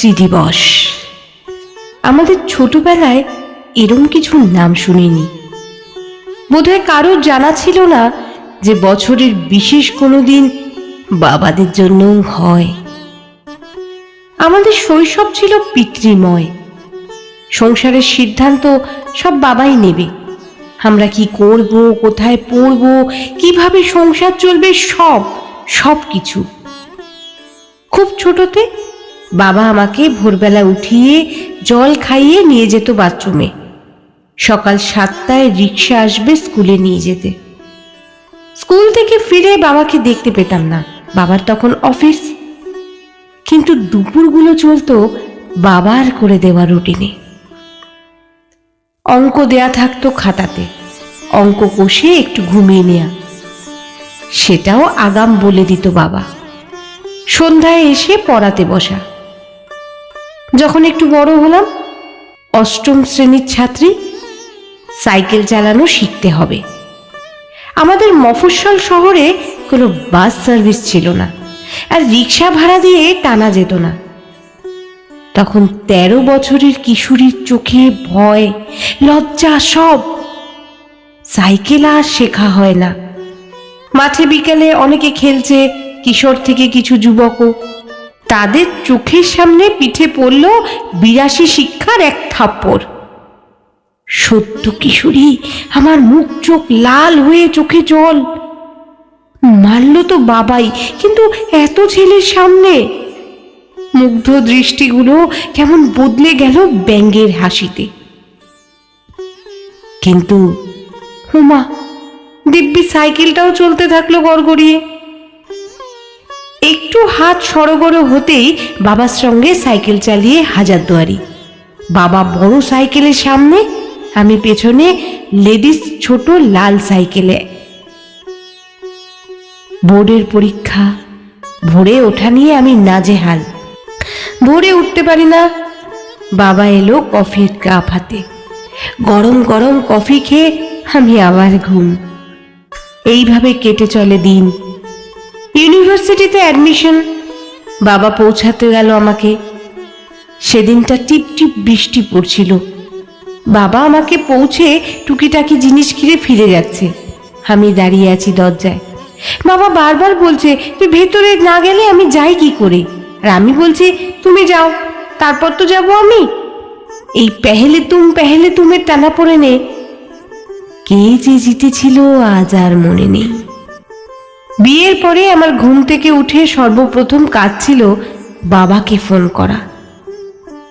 পিতৃদিবস আমাদের ছোটবেলায় এরম কিছু নাম শুনিনি। বোধহয় কারোর জানা ছিল না যে বছরের বিশেষ কোনো দিন বাবাদের জন্যও হয়। আমাদের শৈশব ছিল পিতৃময়। সংসারের সিদ্ধান্ত সব বাবাই নেবে। আমরা কি করব, কোথায় পড়ব, কীভাবে সংসার চলবে, সব সব কিছু খুব ছোটতে বাবা আমাকে ভোরবেলা উঠিয়ে জল খাইয়ে নিয়ে যেত বাথরুমে। সকাল সাতটায় রিক্সা আসবে স্কুলে নিয়ে যেতে। স্কুল থেকে ফিরে বাবাকে দেখতে পেতাম না। বাবার তখন অফিস। কিন্তু দুপুরগুলো চলতো বাবার করে দেওয়া রুটিনে। অঙ্ক দেয়া থাকতো খাতাতে। অঙ্ক কষে একটু ঘুমিয়ে নেয়া। সেটাও আগাম বলে দিত বাবা। সন্ধ্যায় এসে পড়াতে বসা। যখন একটু বড় হলাম, অষ্টম শ্রেণির ছাত্রী সাইকেল চালানো শিখতে হবে। আমাদের মফস্বল শহরে কোনো বাস সার্ভিস ছিল না, আর রিক্সা ভাড়া দিয়ে টানা যেত না। তখন তেরো বছরের কিশোরীর চোখে ভয়, লজ্জা সব। সাইকেল আর শেখা হয় না। মাঠে বিকেলে অনেকে খেলছে, কিশোর থেকে কিছু যুবকও। তাদের চোখের সামনে পিঠে পড়ল বিরাশি শিক্ষার এক থাপ্পড়। সত্য কিশোরী, আমার মুখ চোখ লাল হয়ে চোখে জল। মারল তো বাবাই, কিন্তু এত ছেলের সামনে। মুগ্ধ দৃষ্টিগুলো কেমন বদলে গেল ব্যঙ্গের হাসিতে। কিন্তু, হুমা, দিব্যি সাইকেলটাও চলতে থাকল গড়গড়িয়ে। একটু হাত সরগড় হতেই বাবার সঙ্গে সাইকেল চালিয়ে হাজারদুয়ারি। বাবা বড় সাইকেলের সামনে, আমি পেছনে লেডিস ছোট লাল সাইকেলে। বোর্ডের পরীক্ষা, ভোরে ওঠা নিয়ে আমি নাজেহাল। ভোরে উঠতে পারি না। বাবা এলো কফির কাপ হাতে। গরম গরম কফি খেয়ে আমি আবার ঘুম। এইভাবে কেটে চলে দিন। ইউনিভার্সিটিতে অ্যাডমিশন বাবা পৌঁছাতে গেল আমাকে। সেদিনটা টিপ টিপ বৃষ্টি পড়ছিল। বাবা আমাকে পৌঁছে টুকিটাকি জিনিস কিনে ফিরে যাচ্ছে। আমি দাঁড়িয়ে আছি দরজায়। বাবা বারবার বলছে, তুই ভেতরে না গেলে আমি যাই কি করে? আর আমি বলছি, তুমি যাও, তারপর তো যাব আমি। এই পেহেলে তুম পেহেলে তুমের টানা পড়ে নে। কে যে জিতেছিল আজ আর মনে নেই। বিয়ের পরে আমার ঘুম থেকে উঠে সর্বপ্রথম কাজ ছিল বাবাকে ফোন করা।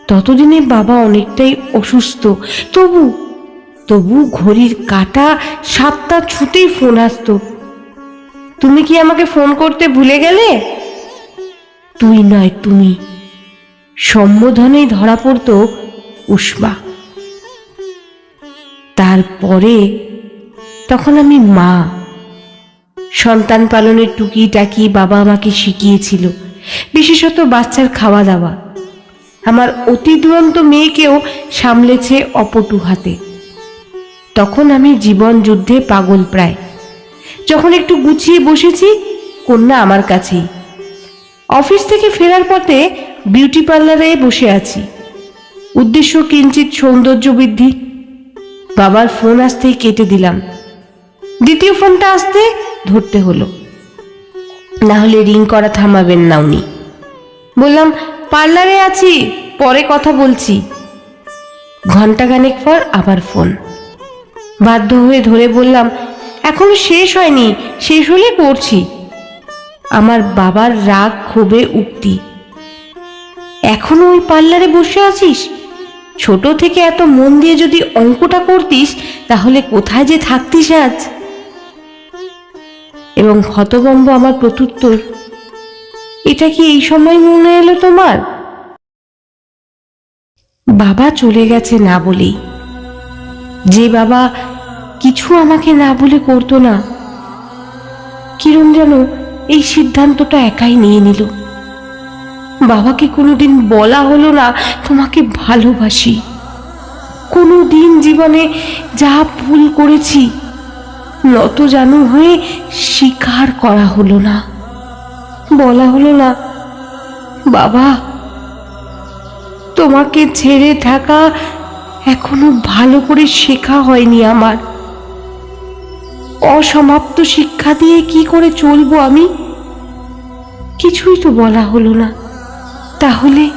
ততদিনে বাবা অনেকটাই অসুস্থ। তবু তবু ঘড়ির কাটা সাতটা ছুতেই ফোন আসতো। তুমি কি আমাকে ফোন করতে ভুলে গেলে? তুই নয়, তুমি। সম্বোধনেই ধরা পড়তো উষ্মা। তারপরে তখন আমি মা। সন্তান পালনের টুকি টাকি বাবা আমাকে শিখিয়েছিল? বিশেষত বাচ্চার খাওয়া দাওয়া। আমার অতি দুরন্ত মেয়েকেও সামলেছে অপটু হাতে। তখন আমি জীবন যুদ্ধে পাগল প্রায়। যখন একটু গুছিয়ে বসেছি, কন্যা আমার কাছেই। অফিস থেকে ফেরার পথে বিউটি পার্লারে বসে আছি। উদ্দেশ্য কিঞ্চিত সৌন্দর্য বৃদ্ধি। বাবার ফোন আসতেই কেটে দিলাম। দ্বিতীয় ফোনটা আসতে ধরতে হলো। না হলে রিং করা থামাবেন না উনি। বললাম, পার্লারে আছি, পরে কথা বলছি। ঘন্টাখানেক পর আবার ফোন। বাধ্য হয়ে ধরে বললাম, এখনও শেষ হয়নি, শেষ হলে করছি। আমার বাবার রাগ ক্ষোভে উক্তি। এখনও ওই পার্লারে বসে আছিস? ছোট থেকে এত মন দিয়ে যদি অঙ্কটা করতিস, তাহলে কোথায় যে থাকতিস আজ? এবং হতবম্ব আমার প্রত্যুত্তর। এটা কি এই সময় মনে এলো তোমার? বাবা চলে গেছে না বলেই। যে বাবা কিছু আমাকে না বলে করতো না কিরম যেন এই সিদ্ধান্তটা একাই নিয়ে নিল। বাবাকে কোনোদিন বলা হলো না তোমাকে ভালোবাসি। কোনো দিন জীবনে যা ভুল করেছি নত জানু হয়ে স্বীকার করা হলো না। বলা হলো না, বাবা, তোমাকে ছেড়ে থাকা এখনও ভালো করে শেখা হয়নি আমার। অসমাপ্ত শিক্ষা দিয়ে কি করে চলবো আমি? কিছুই তো বলা হলো না। তাহলে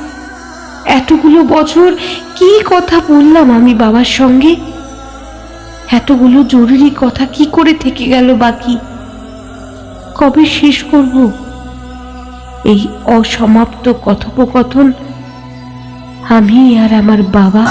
এতগুলো বছর কি কথা বললাম আমি বাবার সঙ্গে? এতগুলো জরুরি কথা কি করে থেকে গেল বাকি? কবে শেষ করব? এই অসমাপ্ত কথোপকথন আমি আর আমার বাবা